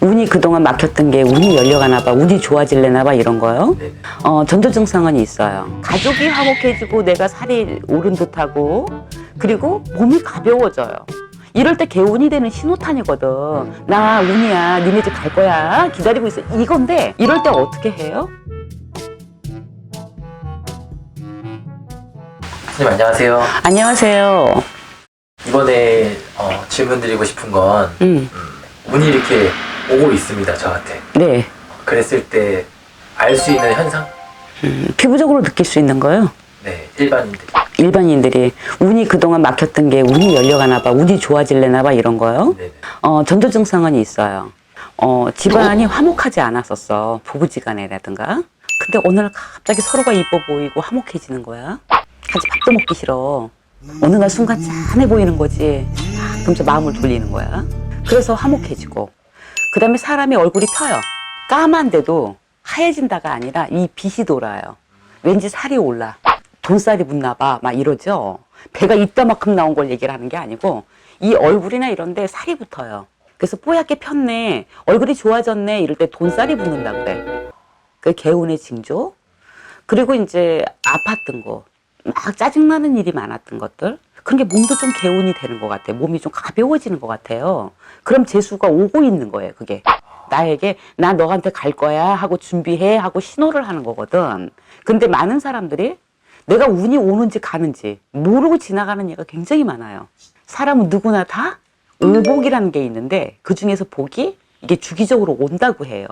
운이 그동안 막혔던 게 운이 열려가나 봐, 운이 좋아질래나 봐 이런 거요. 네네. 어, 전조 증상은 있어요. 가족이 화목해지고 내가 살이 오른 듯하고 그리고 몸이 가벼워져요. 이럴 때 개운이 되는 신호탄이거든. 나 운이야, 니네 집 갈 거야, 기다리고 있어. 이건데 이럴 때 어떻게 해요? 선생님 안녕하세요. 안녕하세요. 이번에 어, 질문 드리고 싶은 건 음, 음, 운이 이렇게 오고 있습니다 저한테. 네. 그랬을 때 알 수 있는 현상? 음, 피부적으로 느낄 수 있는 거요. 네 일반인들. 일반인들이 운이 그동안 막혔던 게 운이 열려가나 봐, 운이 좋아질래나 봐 이런 거요. 네네. 어, 전조 증상은 있어요. 어, 집안이 화목하지 않았었어. 부부지간에라든가. 근데 어느 날 갑자기 서로가 이뻐 보이고 화목해지는 거야. 같이 밥도 먹기 싫어. 어느 날 순간 짠해 보이는 거지. 아, 그럼 저 마음을 돌리는 거야. 그래서 화목해지고. 그 다음에 사람이 얼굴이 펴요. 까만데도 하얘진다가 아니라 이 빛이 돌아요. 왠지 살이 올라. 돈살이 붙나 봐. 막 이러죠. 배가 이따만큼 나온 걸 얘기를 하는 게 아니고 이 얼굴이나 이런데 살이 붙어요. 그래서 뽀얗게 폈네. 얼굴이 좋아졌네. 이럴 때 돈살이 붙는다 그래. 그 개운의 징조. 그리고 이제 아팠던 거. 막 짜증나는 일이 많았던 것들. 그런 게 몸도 좀 개운이 되는 것 같아요. 몸이 좀 가벼워지는 것 같아요. 그럼 재수가 오고 있는 거예요, 그게. 나에게, 나 너한테 갈 거야 하고 준비해 하고 신호를 하는 거거든. 근데 많은 사람들이 내가 운이 오는지 가는지 모르고 지나가는 얘가 굉장히 많아요. 사람은 누구나 다 오복이라는 게 있는데 그 중에서 복이 이게 주기적으로 온다고 해요.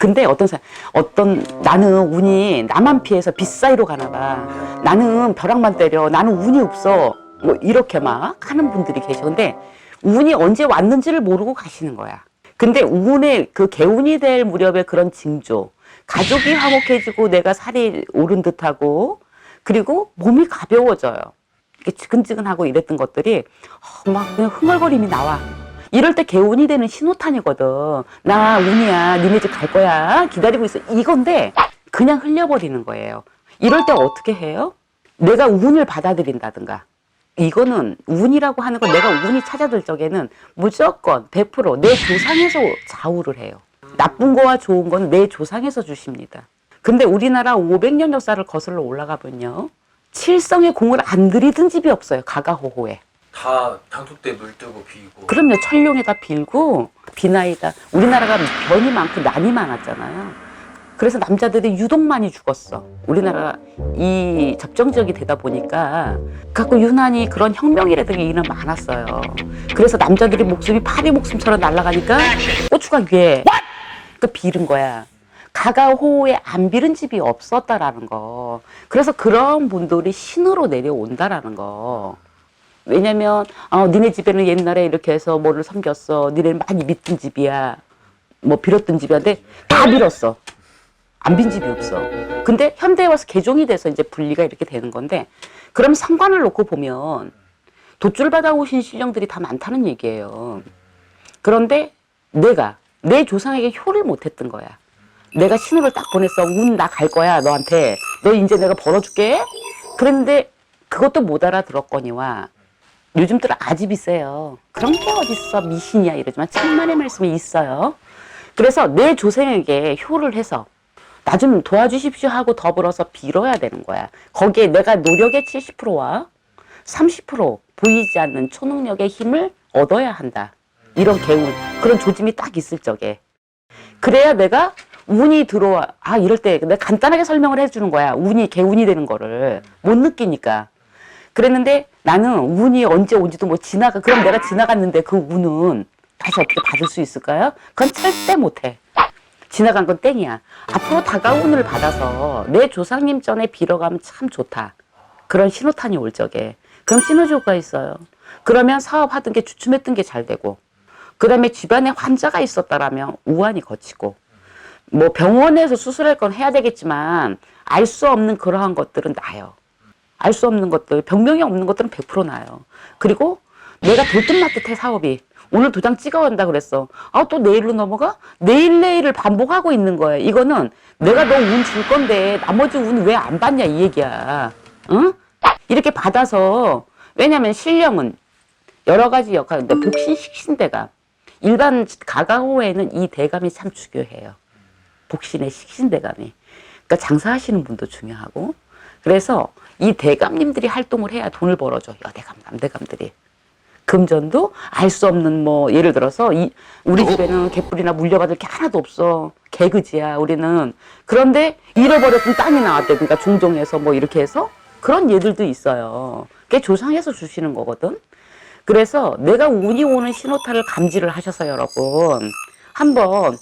근데 어떤 사람, 어떤 나는 운이 나만 피해서 빛 사이로 가나 봐. 나는 벼락만 때려. 나는 운이 없어. 뭐 이렇게 막 하는 분들이 계셔. 근데 운이 언제 왔는지를 모르고 가시는 거야. 근데 운의 그 개운이 될 무렵의 그런 징조. 가족이 화목해지고 내가 살이 오른 듯하고 그리고 몸이 가벼워져요. 이렇게 지근지근하고 이랬던 것들이 어, 막 그냥 흥얼거림이 나와. 이럴 때 개운이 되는 신호탄이거든. 나 운이야. 니네 집 갈 거야. 기다리고 있어. 이건데 그냥 흘려버리는 거예요. 이럴 때 어떻게 해요? 내가 운을 받아들인다든가. 이거는 운이라고 하는 건 내가 운이 찾아들 적에는 무조건 100%내 조상에서 좌우를 해요. 나쁜 거와 좋은 건 내 조상에서 주십니다. 근데 우리나라 500년 역사를 거슬러 올라가 보면요. 칠성의 공을 안 들이던 집이 없어요. 가가호호에. 다 장독대 물 뜨고 비고. 그럼요. 철룡에다 빌고 비나이다. 우리나라가 변이 많고 난이 많았잖아요. 그래서 남자들이 유독 많이 죽었어. 우리나라가 이 접정 지역이 되다 보니까 갖고 유난히 그런 혁명이라든가 일은 많았어요. 그래서 남자들이 목숨이 파리 목숨처럼 날아가니까 고추가 위에 그 비른 거야. 가가호에 안 비른 집이 없었다라는 거. 그래서 그런 분들이 신으로 내려온다라는 거. 왜냐면 어, 니네 집에는 옛날에 이렇게 해서 뭐를 섬겼어. 니네는 많이 믿던 집이야. 뭐 빌었던 집이야. 근데 다 빌었어. 안 빈 집이 없어. 근데 현대에 와서 개종이 돼서 이제 분리가 이렇게 되는 건데 그럼 상관을 놓고 보면 돛줄 받아오신 신령들이 다 많다는 얘기예요. 그런데 내가 내 조상에게 효를 못했던 거야. 내가 신호를 딱 보냈어. 운 나 갈 거야 너한테. 너 이제 내가 벌어줄게. 그랬는데 그것도 못 알아들었거니와 요즘들은 아집이 세요. 그런 게 어딨어 미신이야 이러지만 천만의 말씀이 있어요. 그래서 내 조상에게 효를 해서 나 좀 도와주십시오 하고 더불어서 빌어야 되는 거야. 거기에 내가 노력의 70%와 30% 보이지 않는 초능력의 힘을 얻어야 한다. 이런 개운, 그런 조짐이 딱 있을 적에. 그래야 내가 운이 들어와. 아, 이럴 때 내가 간단하게 설명을 해주는 거야. 운이 개운이 되는 거를. 못 느끼니까. 그랬는데 나는 운이 언제 온지도 뭐 지나가. 그럼 내가 지나갔는데 그 운은 다시 어떻게 받을 수 있을까요? 그건 절대 못해. 지나간 건 땡이야. 앞으로 운을 받아서 내 조상님 전에 빌어가면 참 좋다. 그런 신호탄이 올 적에. 그럼 시너지효과 있어요. 그러면 사업하던 게 주춤했던 게 잘 되고. 그 다음에 집안에 환자가 있었다라면 우환이 거치고. 뭐 병원에서 수술할 건 해야 되겠지만 알 수 없는 그러한 것들은 나요. 알 수 없는 것들, 병명이 없는 것들은 100% 나요. 그리고 내가 돌듯말듯해 사업이. 오늘 도장 찍어간다 그랬어. 아, 또 내일로 넘어가? 내일 내일을 반복하고 있는 거야. 이거는 내가 너 운 줄 건데 나머지 운 왜 안 받냐 이 얘기야. 응? 이렇게 받아서 왜냐면 신령은 여러 가지 역할인데 복신시킨 데가 일반 가가오에는 이 대감이 참 중요해요. 복신의 식신 대감이. 그러니까 장사하시는 분도 중요하고. 그래서 이 대감님들이 활동을 해야 돈을 벌어줘. 여대감, 남대감들이. 금전도 알 수 없는 뭐 예를 들어서 이 우리 집에는 개뿔이나 물려받을 게 하나도 없어. 개그지야 우리는. 그런데 잃어버렸던 땅이 나왔다든가 종종해서 뭐 이렇게 해서 그런 예들도 있어요. 그게 조상에서 주시는 거거든. 그래서 내가 운이 오는 신호탄을 감지를 하셔서 여러분 한번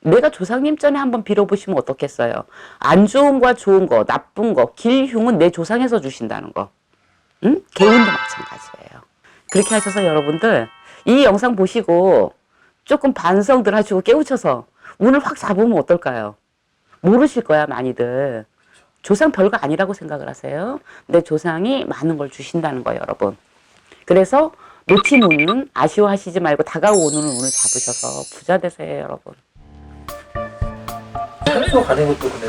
내가 조상님 전에 한번 빌어보시면 어떻겠어요? 안 좋은 거 좋은 거 나쁜 거 길흉은 내 조상에서 주신다는 거. 응? 개운도 마찬가지예요 그렇게 하셔서 여러분들 이 영상 보시고 조금 반성들 하시고 깨우쳐서 운을 확 잡으면 어떨까요? 모르실 거야 많이들. 조상 별거 아니라고 생각을 하세요. 근데 조상이 많은 걸 주신다는 거예요, 여러분. 그래서 놓친 운은 아쉬워하시지 말고 다가오는 운을 잡으셔서 부자 되세요, 여러분. 산소 가는 것도 근데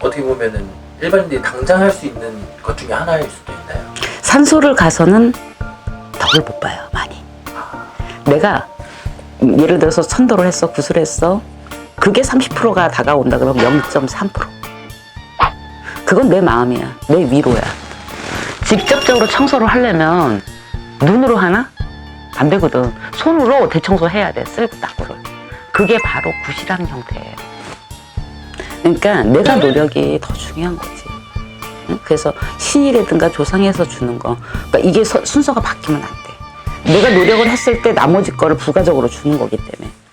어떻게 보면은 일반인들이 당장 할 수 있는 것 중에 하나일 수도 있나요? 산소를 가서는 덕을 못 봐요, 많이. 내가 예를 들어서 천도를 했어, 구슬 했어. 그게 30%가 다가온다 그러면 0.3%. 그건 내 마음이야, 내 위로야. 직접적으로 청소를 하려면 눈으로 하나? 안 되거든. 손으로 대청소 해야 돼, 쓸고 닦고를. 그게 바로 굿이라는 형태예요. 그러니까 내가 노력이 더 중요한 거지. 응? 그래서 신이라든가 조상에서 주는 거. 그러니까 이게 서- 순서가 바뀌면 안 돼. 내가 노력을 했을 때 나머지 거를 부가적으로 주는 거기 때문에.